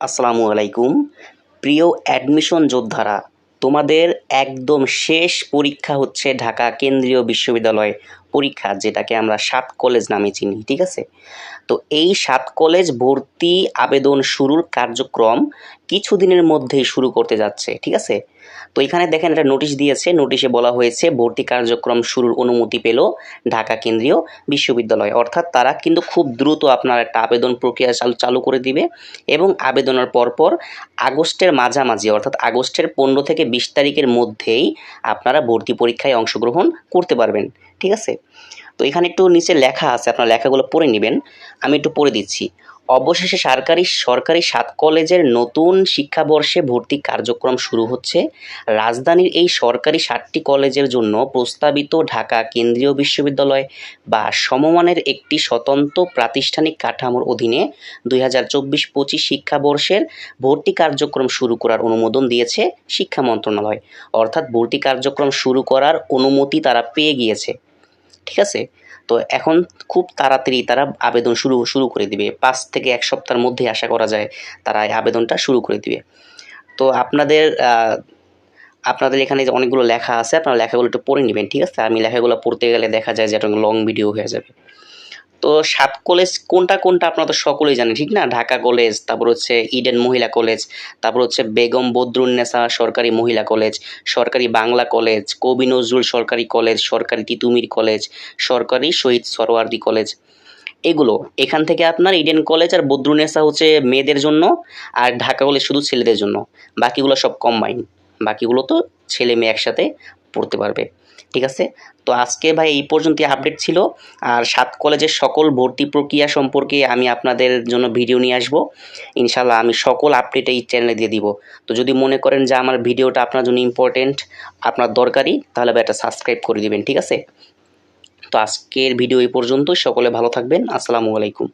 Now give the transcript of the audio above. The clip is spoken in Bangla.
আসসালামু আলাইকুম। প্রিয় অ্যাডমিশন যোদ্ধারা তোমাদের একদম শেষ পরীক্ষা হচ্ছে ঢাকা কেন্দ্রীয় বিশ্ববিদ্যালয় পরীক্ষা, যেটাকে আমরা সাত কলেজ নামে চিনি, ঠিক আছে? তো এই সাত কলেজ ভর্তি আবেদন শুরুর কার্যক্রম কিছুদিনের মধ্যেই শুরু করতে যাচ্ছে, ঠিক আছে? তো এখানে দেখেন, একটা নোটিশ দিয়েছে। নোটিশে বলা হয়েছে, ভর্তি কার্যক্রম শুরুর অনুমতি পেল ঢাকা কেন্দ্রীয় বিশ্ববিদ্যালয়। অর্থাৎ তারা কিন্তু খুব দ্রুত আপনার একটা আবেদন প্রক্রিয়া চালু করে দিবে এবং আবেদনের পরপর আগস্টের মাঝামাঝি, অর্থাৎ আগস্টের পনেরো থেকে বিশ তারিখের মধ্যেই আপনারা ভর্তি পরীক্ষায় অংশগ্রহণ করতে পারবেন। ঠিক আছে? তো এখানে একটু নিচে লেখা আছে, আপনার লেখাগুলো পড়ে নেবেন। আমি একটু পড়ে দিচ্ছি। অবশেষে সরকারি সরকারি সাত কলেজের নতুন শিক্ষাবর্ষে ভর্তি কার্যক্রম শুরু হচ্ছে। রাজধানীর এই সরকারি সাতটি কলেজের জন্য প্রস্তাবিত ঢাকা কেন্দ্রীয় বিশ্ববিদ্যালয় বা সমমানের একটি স্বতন্ত্র প্রাতিষ্ঠানিক কাঠামোর অধীনে দুই হাজার চব্বিশ পঁচিশ শিক্ষাবর্ষের ভর্তি কার্যক্রম শুরু করার অনুমোদন দিয়েছে শিক্ষা মন্ত্রণালয়। অর্থাৎ ভর্তি কার্যক্রম শুরু করার অনুমতি তারা পেয়ে গিয়েছে। ঠিক আছে? তো এখন খুব তাড়াতাড়ি তারা আবেদন শুরু শুরু করে দিবে। পাঁচ থেকে এক সপ্তাহের মধ্যে আশা করা যায় তারা এই আবেদনটা শুরু করে দিবে। তো আপনাদের আপনাদের এখানে যে অনেকগুলো লেখা আছে, আপনারা লেখাগুলো একটু পড়ে নেবেন, ঠিক আছে? আমি লেখাগুলো পড়তে গেলে দেখা যায় যে একটা লং ভিডিও হয়ে যাবে। তো সাত কলেজ কোনটা কোনটা আপনারা তো সকলেই জানেন, ঠিক না? ঢাকা কলেজ, তারপর হচ্ছে ইডেন মহিলা কলেজ, তারপর হচ্ছে বেগম বদরুন্নেসা সরকারি মহিলা কলেজ, সরকারি বাংলা কলেজ, কবি নজরুল সরকারি কলেজ, সরকারি তিতুমির কলেজ, সরকারি শহীদ সরোয়ার্দী কলেজ। এগুলো, এখান থেকে আপনার ইডেন কলেজ আর বদরুন্নেসা হচ্ছে মেয়েদের জন্য আর ঢাকা কলেজ শুধু ছেলেদের জন্য। বাকিগুলো সব কম্বাইন বাকিগুলো তো ছেলে মেয়ে একসাথে পড়তে পারবে। ঠিক আছে? তো আজকে ভাই এই পর্যন্তই আপডেট ছিল। আর সাত কলেজের সকল ভর্তি প্রক্রিয়া সম্পর্কে আমি আপনাদের জন্য ভিডিও নিয়ে আসব। ইনশাল্লাহ আমি সকল আপডেট এই চ্যানেলে দিয়ে দিব। তো যদি মনে করেন যে আমার ভিডিওটা আপনার জন্য ইম্পর্টেন্ট আপনার দরকারি তাহলে ভাই একটা সাবস্ক্রাইব করে দিবেন, ঠিক আছে? তো আজকের ভিডিও এই পর্যন্ত সকলে ভালো থাকবেন। আসসালামু আলাইকুম।